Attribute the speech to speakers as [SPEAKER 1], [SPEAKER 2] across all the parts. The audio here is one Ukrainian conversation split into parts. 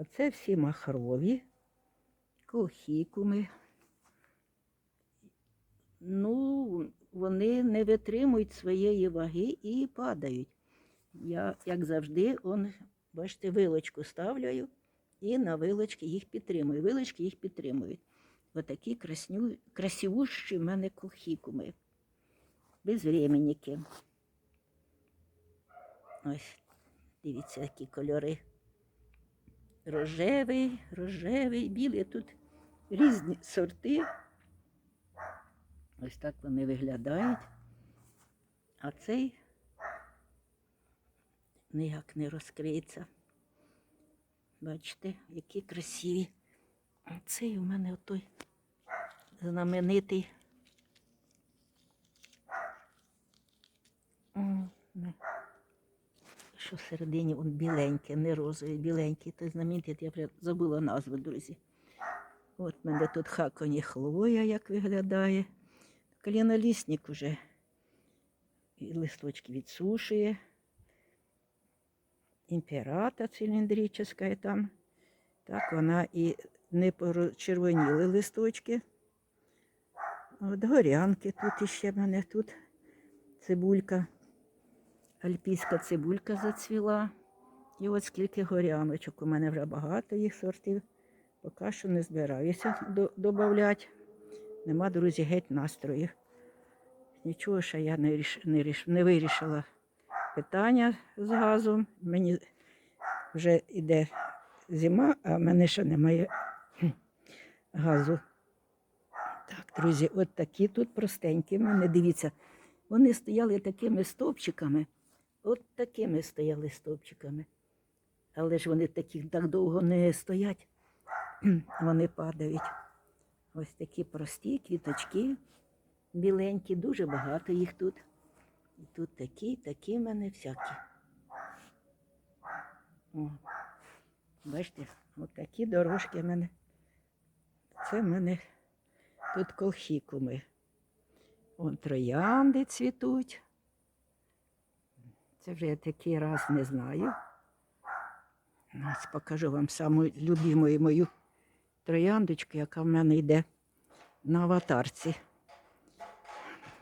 [SPEAKER 1] Оце всі махрові, колхікуми. Ну, вони не витримують своєї ваги і падають. Я, як завжди, он, бачите, вилочку ставлю і на вилочки їх підтримую. Вилочки їх підтримують. Отакі красню, красивущі в мене колхікуми. Безвременники. Ось, дивіться, які кольори. Рожевий, рожевий, білий. Тут різні сорти. Ось так вони виглядають. А цей ніяк не розкриється. Бачите, які красиві. А цей у мене отой знаменитий. Не. Що всередині он біленьке, не розовий, біленький, той знаменитий, я забула назву, друзі. От в мене тут хаконі хлоя, як виглядає. Калінолісник уже і листочки відсушує. Імперата циліндрична там. Так, вона і не почервоніли листочки. От горянки тут іще в мене тут цибулька. Альпійська цибулька зацвіла. І от скільки горяночок. У мене вже багато їх сортів. Поки що не збираюся додати. Нема, друзі, геть настрою. Нічого ще я не, ріш, не, ріш, не вирішила питання з газом. Мені вже йде зима, а в мене ще немає газу. Так, друзі, от такі тут простенькі. мене дивіться, вони стояли такими стовпчиками, от такими стояли стовпчиками. Але ж вони такі так довго не стоять, вони падають. Ось такі прості квіточки, біленькі, дуже багато їх тут. І тут такі, такі в мене всякі. О, бачите, от такі дорожки в мене. Це в мене тут колхікуми. Вон троянди цвітуть. Це вже я такий раз не знаю. Ось покажу вам саму любиму мою трояндочку, яка в мене йде на аватарці.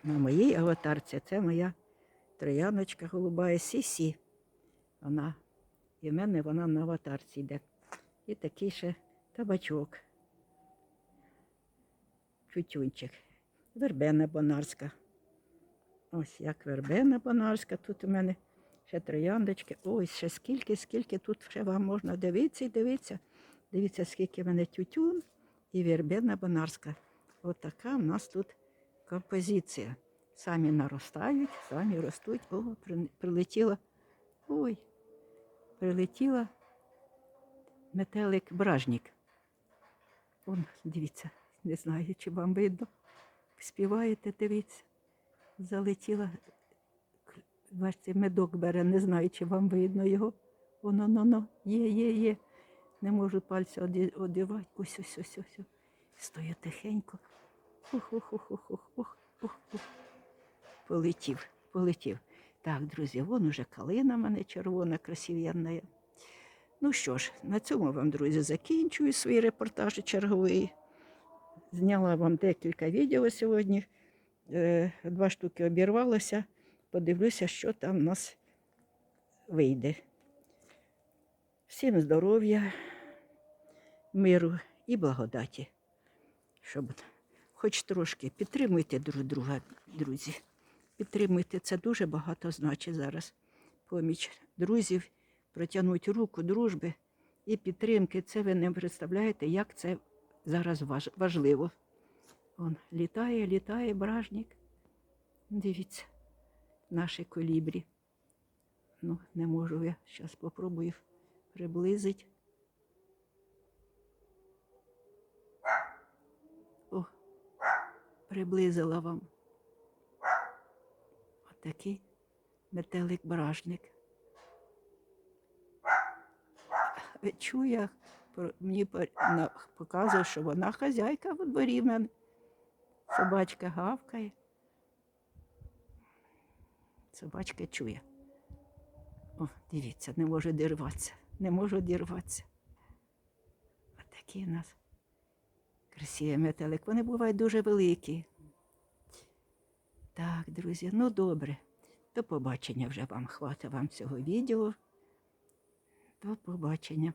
[SPEAKER 1] На моїй аватарці це моя трояночка голуба Сісі. Вона, і в мене вона на аватарці йде. І такий ще табачок. Тютюнчик. Вербена бонарська. Ось як вербена бонарська. Тут у мене ще трояндочки. Ось ще скільки, скільки тут ще вам можна дивитися і дивитися. Дивіться, скільки в мене тютюн і вербена бонарська. От така в нас тут композиція. Самі наростають, самі ростуть. О, прилетіла. Ой, прилетіла метелик бражник. Вон, дивіться, не знаю, чи вам видно. Співаєте, дивіться. Залетіла, к- бачите, медок бере, не знаю, чи вам видно його. Воно, ну, ну, є, є, є. Не можу пальця оді- одівати. Ось, ось, ось, ось. Стою тихенько. Ух, ух, ух, ух, ух, ух, ух, ух. Полетів, полетів. Так, друзі, вон уже калина в мене червона, красивенна. Ну що ж, на цьому вам, друзі, закінчую свій репортаж черговий. Зняла вам декілька відео сьогодні. Е, Два штуки обірвалося. Подивлюся, що там в нас вийде. Всім здоров'я, миру і благодаті. Щоб хоч трошки підтримуйте друг друга, друзі. Підтримуйте, це дуже багато значить зараз. Поміч друзів, протягнути руку дружби і підтримки. Це ви не представляєте, як це зараз важливо. Он літає, літає бражник. Дивіться, наші колібрі. Ну, не можу я. Зараз спробую приблизити. О, приблизила вам. Отакий метелик-бражник. Ви Чує, мені показує, що вона хазяйка в дворі в мене. Собачка гавкає. Собачка чує. О, дивіться, не можу дірватися. Не можу дірватися. Такі у нас красиві метелик. Вони бувають дуже великі. Так, друзі, ну добре. До побачення вже вам хватить вам цього відео. До побачення.